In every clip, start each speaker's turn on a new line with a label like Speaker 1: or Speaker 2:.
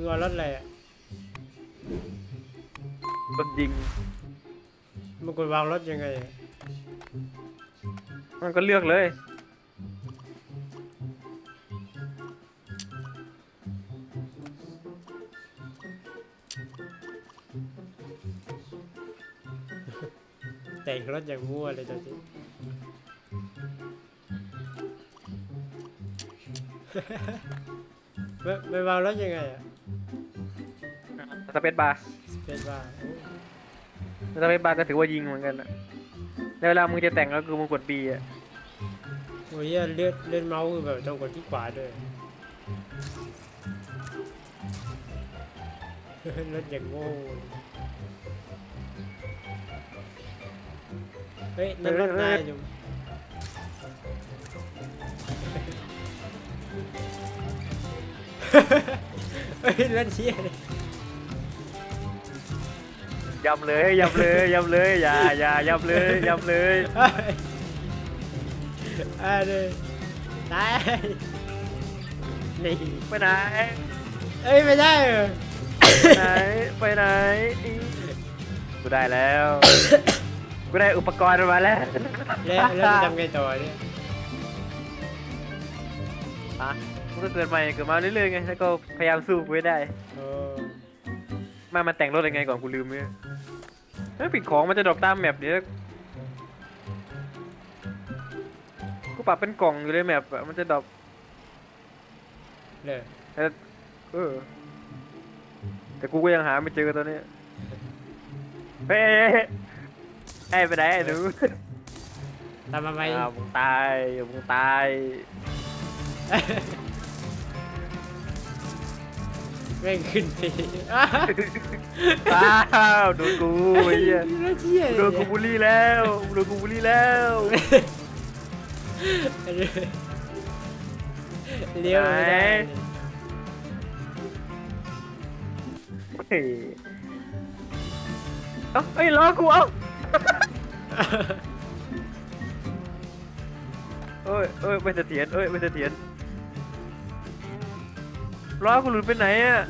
Speaker 1: มึงเอารถอะไรอะ
Speaker 2: โดนยิง
Speaker 1: มึงกดวางรถยังไงอะ
Speaker 2: มันก็เลือกเลย
Speaker 1: แต่งรถอย่างมั่วเลยตอนนี้ไม่ไม่วางรถยังไงอะ
Speaker 2: สเปซบาร์
Speaker 1: เป็นว่า
Speaker 2: สเปซบาร์ก็ถือว่ายิงเหมือนกันนะแล้วเวลามึงจะแต่งก็คือมึงกด B อะ
Speaker 1: โอ้ยเหี้ยเลื่อนเลื่อนเมาส์คือแบบต้องกดที่ขวาด้วยรถอย่างโง่เฮ้ยนั่นรถนายอยู่เฮ้ยรถเชี่ยเลย
Speaker 2: ยำเลยยำเลยยำเลยอย่าอย่ายำเลยยำเลย
Speaker 1: เฮ้ยเลยตายนี่
Speaker 2: ไปไหน
Speaker 1: เอ้ยไม่ได้เหรอ
Speaker 2: ไปไหนไปไหนอีกูได้แล้วกูได้อุปกรณ์มาแล้ว
Speaker 1: แล้วแล้วจะทำไงต่อเนี่ย
Speaker 2: อะมันก็เกิดใหม่เกิดมาเรื่อยๆไงแล้วก็พยายามสู้กูให้ได้
Speaker 1: โอ้
Speaker 2: มามาแต่งรถยังไงก่อนกูลืมเนี่ยเฮ้ยปิดของมันจะดรอปตามแมปเดี๋ยวกูปรับเป็นกล่องอยู่เลยแมปอะมันจะดรอป
Speaker 1: เลย
Speaker 2: แต่เออ แต่กูก็ยังหาไม่เจอตอนนี้เฮ้ยเฮ้ยเฮ้ยไอ้ไปไหนไอ้หนู
Speaker 1: ทำมาไหม
Speaker 2: อ้าวมึงตายมึงตาย
Speaker 1: แม่งขึ้นไป
Speaker 2: อ้าวโดนกูไอ้เหี้ย
Speaker 1: น่าเชี่ย
Speaker 2: โดนกูบูลลี่แล้วโดนกูบูลลี่แล้ว
Speaker 1: เลี้ยวไม่ได้
Speaker 2: เฮ้ยเอ้าเอ้ยล้อกูเอ้าเอ้ยเอ้ยไม่เสถียรเอ้ยไม่เสถียร ล้อกูหลุดไปไหนอะ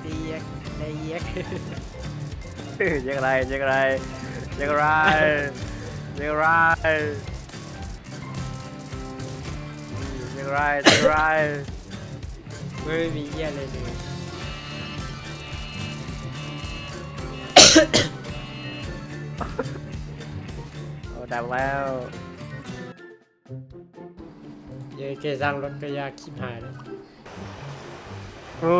Speaker 1: เตียกเตียก
Speaker 2: เฮ้ยยังไรยังไรยังไรยังไรยังไรยังไร
Speaker 1: ไม่มีเยี่ยอะไรเลย
Speaker 2: โอ้ดังแล้ว
Speaker 1: เยังแกสร้างรถก็ยากคิดหายเลย
Speaker 2: โอ้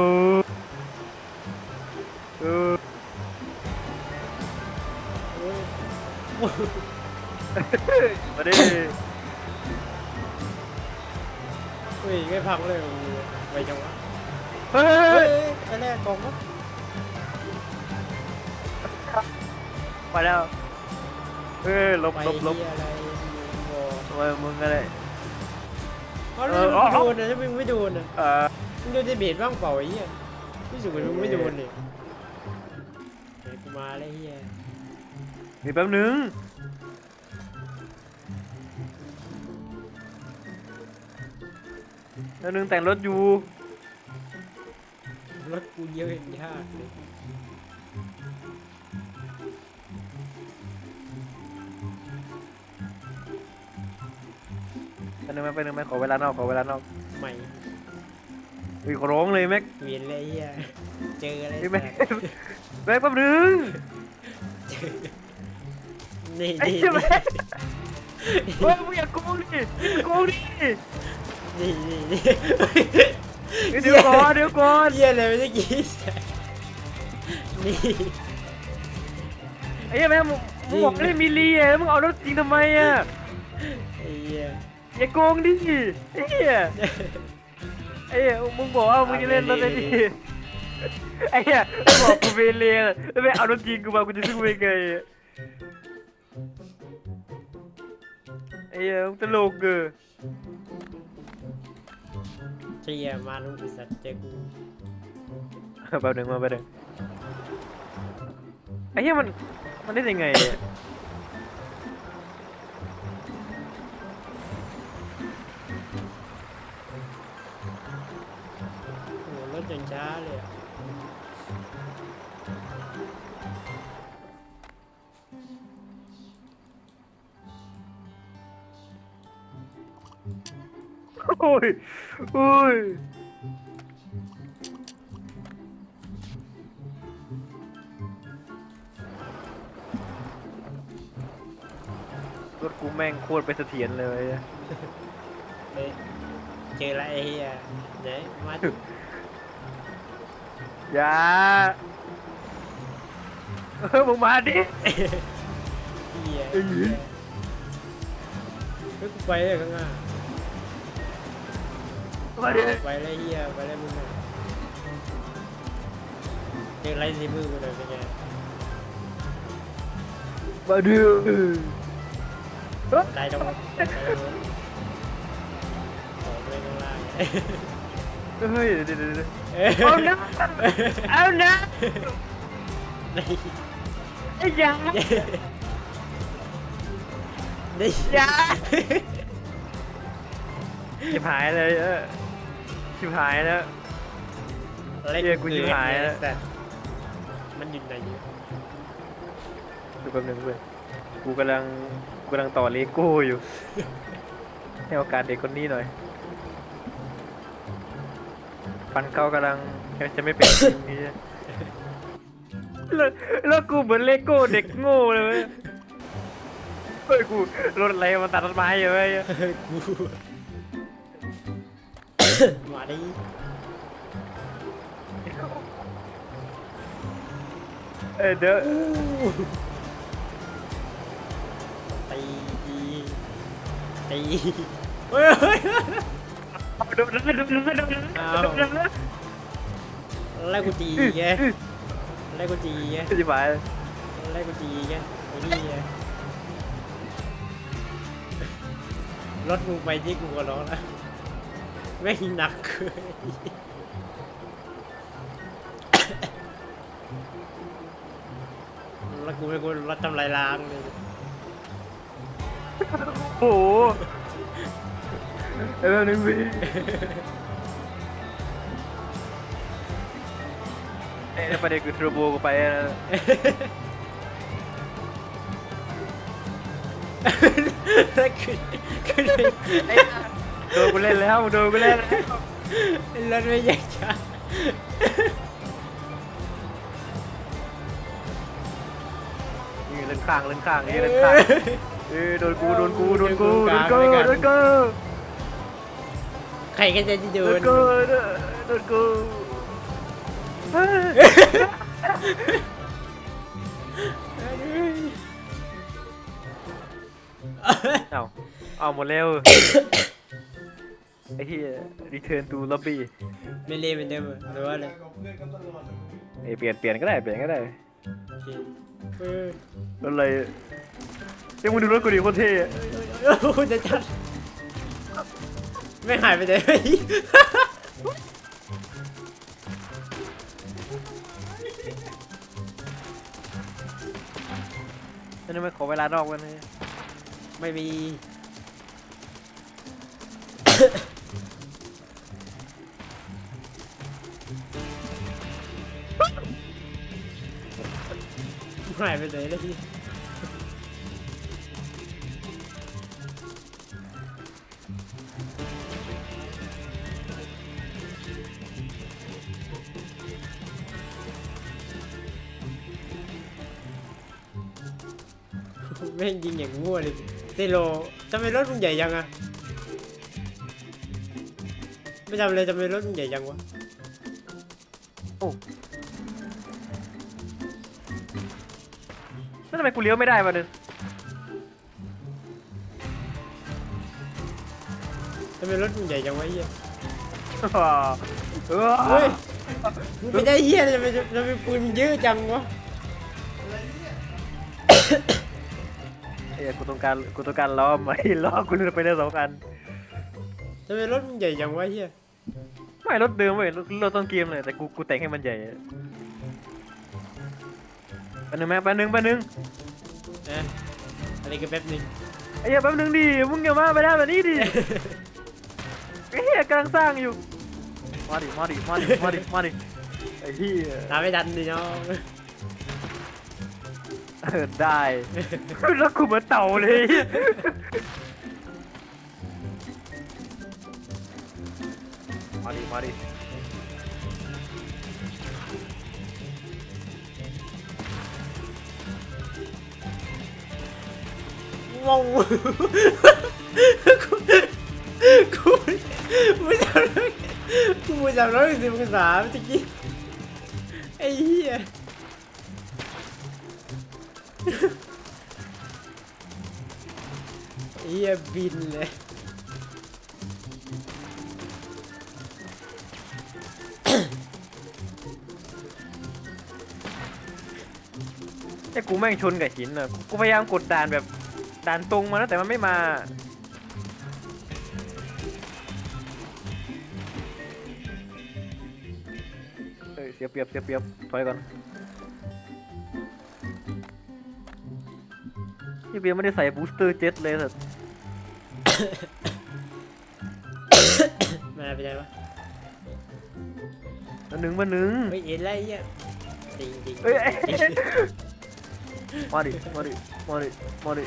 Speaker 2: โอ้
Speaker 1: โอ้ย
Speaker 2: มาดิ
Speaker 1: เฮ้ยไม่พังเลยโอ้โหไปจังวะ
Speaker 2: เฮ้
Speaker 1: เฮ้
Speaker 2: ย
Speaker 1: ยไปแรกกองวะ
Speaker 2: มาแล้ว เฮ้ยหลบ
Speaker 1: ไป
Speaker 2: หลบหลบ
Speaker 1: เหี้ยอะไรโอ้
Speaker 2: ทำไมมึงอะไร
Speaker 1: เอาแล้วมึงโดนนะถ้ามึงไม่โดนนะ
Speaker 2: เออ
Speaker 1: มึงโดนจะเบียดบ้างเปล่าไอ้เหี้ยรู้สึกเหมือนมึงไม่โดนเลยเฮ้ยกูมาแล้วเหี้ย
Speaker 2: นี่แป๊บนึงแป๊บนึงแต่งรถอยู่
Speaker 1: รถกูเยอะยากเลย
Speaker 2: นึงไหมแป๊บนึงไหมขอเวลานอกขอเวลานอก
Speaker 1: ใหม่
Speaker 2: อุ้ยขอร้องเลยแม็ก
Speaker 1: เวียนเลยไอ้เหี้ยเจออะไร
Speaker 2: พี่แม็ก
Speaker 1: สัตว์
Speaker 2: แม็กแป๊บนึง
Speaker 1: นี่
Speaker 2: ไอ้
Speaker 1: นี่
Speaker 2: เหี้ยแม็กเฮ้ยมึงอย่าโกงดิอย่าโกงดิ
Speaker 1: นี่นี่นี่
Speaker 2: เดี๋ยวก่อนเดี๋ยวก่อน
Speaker 1: เหี้ยอะไรไม่ได้กินสัตว์นี่
Speaker 2: ไอ้เหี้ยแม็กมึงมึงบอกไม่ได้มีลีอะแล้วมึงเอารถจริงทำไมอะ
Speaker 1: ไอ้เหี้ย
Speaker 2: อย่าโกงดิไอ้เหี้ยไอ้เหี้ยมึงบอกว่ามึงจะเล่นรถไอ้ดิไอ้เหี้ยมึงบอกกูเป็นเลนแล้วไม่เอารถจริงกูมากูจะสู้ไปไงอะไอ้เหี้ยมึงตลกเกอ
Speaker 1: เชี่ยมาลุงไอ้สัตว์เจอกู
Speaker 2: แป๊บหนึงมาแป๊บหนึงไอ้เหี้ยมันมันได้ยังไง
Speaker 1: ช้าเลยอะ
Speaker 2: โอ้ยโอ้ยรถกูแม่งโคตรไปเสถียรเลย
Speaker 1: เฮ้ยเจอละไอ้เหี้ยไหนมาดิ
Speaker 2: อย่าเออมึงมาดิ
Speaker 1: เหี้ย
Speaker 2: เอ้ย
Speaker 1: เฮ้ยกูไปเลยข้างหน้า
Speaker 2: มาดิ
Speaker 1: ไปเลยเหี้ยไปเลยมึงอะเจอไรในมือกูเลยเป็นไง
Speaker 2: มาดิเออ
Speaker 1: ตายตรงตายตรงนู้นออกไปข้างล่าง
Speaker 2: เฮ้ยเดี๋ยวเดี๋ยวเดี๋ยว
Speaker 1: เอ้ย
Speaker 2: เอานะ เอานะ
Speaker 1: นี่
Speaker 2: ไอ้ยา
Speaker 1: นี่
Speaker 2: อย่าชิบหายเลยเออชิบหายแล้ว
Speaker 1: อะไร
Speaker 2: เหี้ยกูชิบหายแล้ว
Speaker 1: แต่มันอยู่ไหนอยู่
Speaker 2: ดูแป๊บนึงเพื่อนกูกำลังกูกำลังต่อเลโก้อยู่ ให้โอกาสเด็กคนนี้หน่อย ฟันเขากำลังจะไม่เป็นอย่างนี้แล้วแล้วกูเหมือนเลโก้เด็กโง่เลยเว้ยเฮ้ยกูรถอะไรมาตัดต้นไม้อยู่เว้ย
Speaker 1: กูมาดิ
Speaker 2: เออเด้อ
Speaker 1: ตีตีตีเฮ้ยเฮ้ย
Speaker 2: ดูดูดูดูดูดู
Speaker 1: ไล่กูตีแกไล่กูตีแก
Speaker 2: จิบหาย
Speaker 1: ไล่กูตีแกไอ้นี่ไงรถมึงไปที่กูก็ร้องล้วไม่หนักเลยแล้วกูไม่กูรถทำลายล้างเลย
Speaker 2: โอ้โห เออหนึ่งวิเอ้ยประเด็นคือทร์โบกูไปนะ
Speaker 1: แล้วขึ้นขึ้นไป
Speaker 2: โดนกูเล่นแล้วโดนกูเล่นแล้ว
Speaker 1: รถไม่ใหญ่จ้า
Speaker 2: นี่เล่นข้างเล่นข้างนี่เล่นข้างเออโดนกูโดนกูโดนกูโดนกูโดนกู
Speaker 1: ใครก็จะโด
Speaker 2: โด
Speaker 1: น
Speaker 2: นกูโดนกูเฮ้ยเอาเอาหมดแล้วไอ้เหี้ย return to lobby
Speaker 1: ไม่เล่นเหมือนเดิมเหรอหรือว่าอะไร
Speaker 2: เอ้ยเปลี่ยนเปลี่ยนก็ได้เปลี่ยนก็ได้
Speaker 1: โอเคเออ
Speaker 2: รถอะไรเอ้ยมึงดูรถกูดิโคตรเท่อะ
Speaker 1: โอ้โหจะจัด ไม่หายไปไหน
Speaker 2: นั่นไม่ขอเวลานอกกันเลย
Speaker 1: ไม่มี หายไปไหนแล้ว แม่งยิงอย่างง่วเลยเซโลทำไมรถมึงใหญ่ยังอะไม่จำเลยทำไมรถมึงใหญ่ยังวะ
Speaker 2: โอ้แล้วทำไมกูเลี้ยวไม่ได้มาเนี่ย
Speaker 1: ทำไมรถมึงใหญ่จังวะเฮีย
Speaker 2: เออ
Speaker 1: เฮ้ยมึงไม่ได้เฮียทำไมทำไมปืนมึงเยอะจังวะ
Speaker 2: เอ้ยกูต้องการกูต้องการล้อไหมล้อกูเลือกไปได้สองอัน
Speaker 1: ทำไมรถมึงใหญ่จังวะเฮีย
Speaker 2: ไม่รถเดิมเว้ยรถรถต้นเกมเลยแต่กูกูแต่งให้มันใหญ่แป๊บนึงแม่แป๊บนึงแป๊บนึง
Speaker 1: นะอะไรกันแป๊บนึง
Speaker 2: ไอ้เหี้ยแป๊บนึงดิมึงอย่ามาไปได้แบบนี้ดิไอ้เหี้ยกำลังสร้างอยู่มาดิมาดิมาดิมาดิมาดิไอ้ที่
Speaker 1: ตามไม่ทันดิน้อง
Speaker 2: เออได้ แล้วกูเหมือนเต่าเลย มาดิ มาดิ
Speaker 1: งงกูกูไม่จำเลยกูไม่จำร้อยสิบองศาเมื่อกี้ไอ้เหี้ยไอ้ เหี้ยบินเลย
Speaker 2: ไอ้กูแม่งชนกับหินอะ กูพยายามกดด่านแบบด่านตรงมาแล้วแต่มันไม่มา เอ้ยเสียเปรียบเสียเปรียบถอยก่อน พี่เบียร์ไม่ได้ใส่บูสเตอร์เจ็ตเลยสัส
Speaker 1: มาไปไหนวะ
Speaker 2: มาหนึ่งมาหนึ่ง
Speaker 1: ไม่เห็นไรเหี้ยจริงจริง
Speaker 2: เอ้ยเอ้ยมาดิมาดิมาดิมาดิ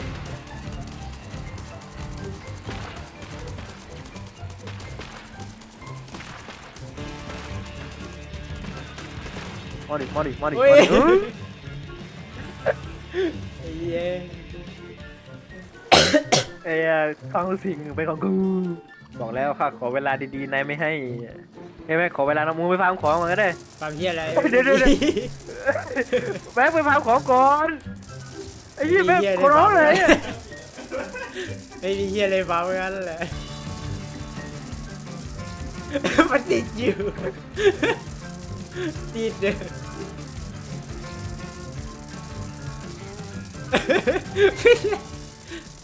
Speaker 2: มาดิมาดิมาดิ
Speaker 1: เฮ้ย
Speaker 2: มาดิเฮ้ย
Speaker 1: ไอ้เหี้ย
Speaker 2: เอ้ยฟังสิ่งเป็นของกูบอกแล้วค่ะขอเวลาดีๆนายไม่ให้ใช่ไหมขอเวลาน้องมูไปฟาร์มของก่อนก็ได้
Speaker 1: ความเหี้ยอะไร
Speaker 2: เดี๋ยวเดี๋ยวเดี๋ยวแบงค์ไปฟาร์มของก่อนไอ้ยี่แม่งขอร้องเลย
Speaker 1: ไม่มีเหี้ยอะไรฟ้าเหมือนกันแหละ มันติดอยู่ ติดเลย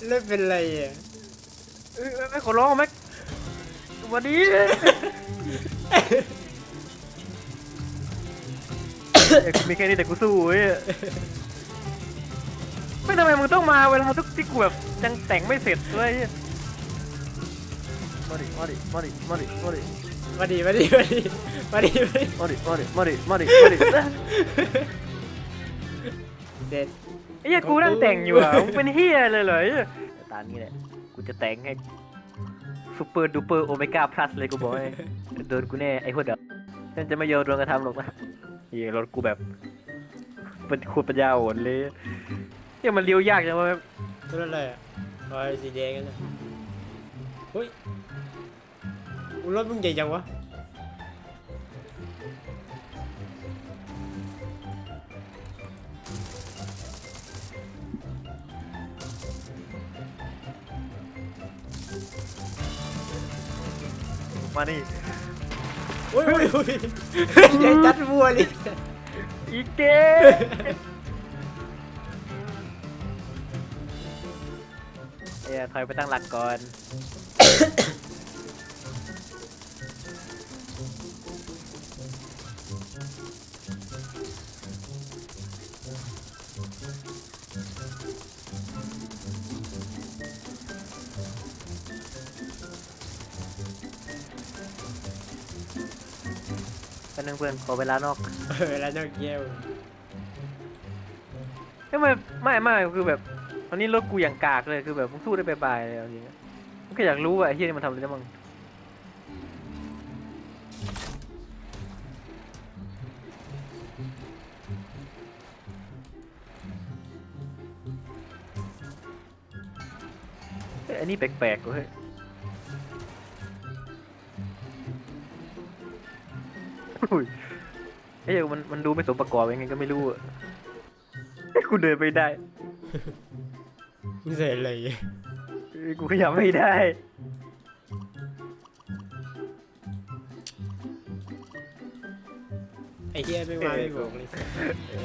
Speaker 1: แล้วเป็นไรอะ
Speaker 2: เอ้ยแม่งขอร้องแม็กวันนี้ เอ้ยกูมีแค่นี้แต่กูสู้เว้ยไม่ทำไมมึงต้องมาเวลาทุกที่กูแบบยังแต่งไม่เสร็จเลยมาดิมาดิมาดิมาดิมาดิ
Speaker 1: มาดีมาดีมาดีมาดีมาดี
Speaker 2: มาดิมาดิมาดิมาดิมาดิ
Speaker 1: เด็ด
Speaker 2: ไอ้เหี้ยกูนั่งแต่งอยู่อะมึงเป็นเฮียเลยเหรอไอ้เหี้ยตอนนี้แหละ กูจะแต่งให้ซูเปอร์ดูเปอร์โอเมก้าพลัสเลยกูบอกให้โดนกูแน่ไอ้หัวเด็กฉันจะไม่โยนโดนกระทำหรอกนะเฮียรถกูแบบเป็นขวดปัญญาอ่อนเลยเฮียมันเลี้ยวยากจังวะ
Speaker 1: ตัวอะไรอะคอยสีแดงกันนะเฮ้ยอุ๊ยรถมึงใหญ่จังวะ
Speaker 2: มานี่
Speaker 1: โอ้ยโอ้ยโอ้ยใหญ่จัดวัวเลย
Speaker 2: อีเก้เอ้ยถอยไปตั้งหลักก่อน นนึงเพื่อนขอเวลานอก
Speaker 1: เวลานอกเกี้ยว
Speaker 2: ไม่ไม่ไม่ไม่คือแบบตอนนี้รถกูอย่างกากเลยคือแบบมึงสู้ได้บายๆเลยเอาจริงๆมึงก็อยากรู้ว่าไอ้เฮียนี่มันทำอะไรได้บ้างเฮ้ยอันนี้แปลกๆเว้ย เอ้ยมันมันดูไม่สมประกอบยังไงก็ไม่รู้อะเฮ้ยกูเดินไปได้
Speaker 1: มึงใส่อะไรอะ
Speaker 2: เอ้ยกูขยับไม่ได้
Speaker 1: ไอ้เหี้ยไม่มาไม่บอกเลย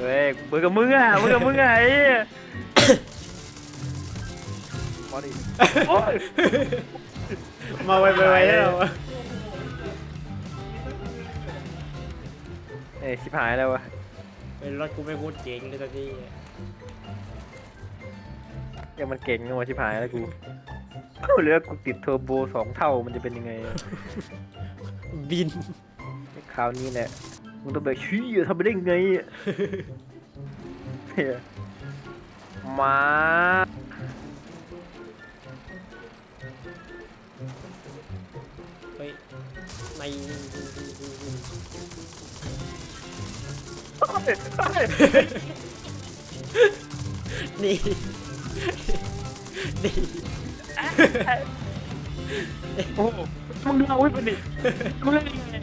Speaker 2: เว้ยมึงกับมึงอะมึงกับมึงอะไอ้เหี้ยมาดิโอ๊ย
Speaker 1: มาไวไปไวแล้วเรา อะ
Speaker 2: เอ้ยชิบหายแล้ววะ
Speaker 1: เป็นรถกูไม่พูดเจ๋งเลยตอนนี้
Speaker 2: ยังมันเก่งจังวะชิบหายแล้วกูเหลือกูติดเทอร์โบสองเท่ามันจะเป็นยังไงอะ
Speaker 1: บิน
Speaker 2: คราวนี้แหละมึงต้องแบบชี้ยทำไปได้ไงอะเหี้ยมา
Speaker 1: เฮ้ย ไม่นี่นี่
Speaker 2: โอ้โหมึงเอาไว้ปะนี่มึงเล่นยังไง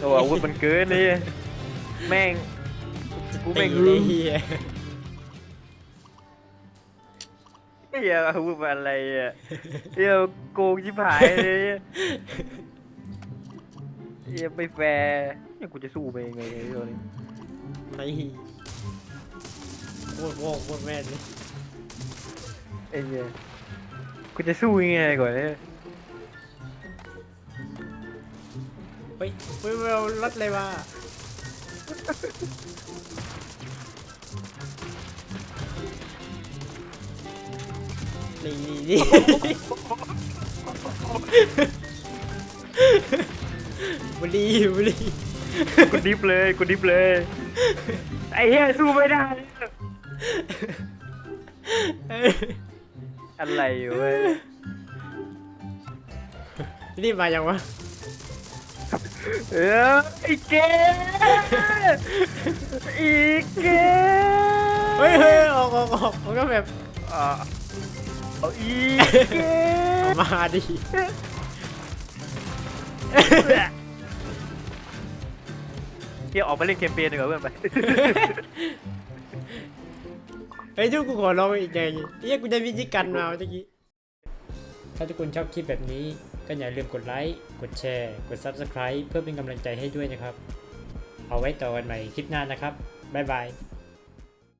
Speaker 2: โอ้อาวุธมันเกินนี่แม่งกู
Speaker 1: ตี
Speaker 2: ไม่ง
Speaker 1: เลยเฮีย
Speaker 2: เฮียอาวุธมันอะไรอะเฮียโกงชิบหายเลย เฮียไม่แฟร์เนี่ยกูจะสู้ไปยังไงเนี่ยตัวนี้
Speaker 1: ไม่โคตรโง่โคตรแม่นเลย
Speaker 2: ไอ้เหี้ยกูจะสู้ยังไงก่อนเนี่ย
Speaker 1: เฮ้ยเฮ้ยเรารถเลยว่ะนี่นี่นี่ บุรีบุรี
Speaker 2: กูดิฟเลยกูดิฟเลย ไอ้เหี้ยสู้ไม่ได้อะไรอยู่เว้ย
Speaker 1: นี่มายังวะ
Speaker 2: เออไอ้เกอีกเก
Speaker 1: เฮ้ยเฮ้ยออกออกออกมันก็แบบ
Speaker 2: อ่าเอาอีกเก
Speaker 1: เอามาดิ
Speaker 2: เดี๋ยวออกไปเล่นเกมเปญดีกว่าเพื่อนไป
Speaker 1: เฮ้ยทุกกูขอลองอีกอย่างเฮ้ยกูได้วิธีการมาเมื่อกี้ ถ้าทุกคนชอบคลิปแบบนี้ ก็อย่าลืมกดไลค์ กดแชร์ กด Subscribe เพื่อเป็นกำลังใจให้ด้วยนะครับ เอาไว้ต่อกันใหม่คลิปหน้านะครับ บ๊ายบาย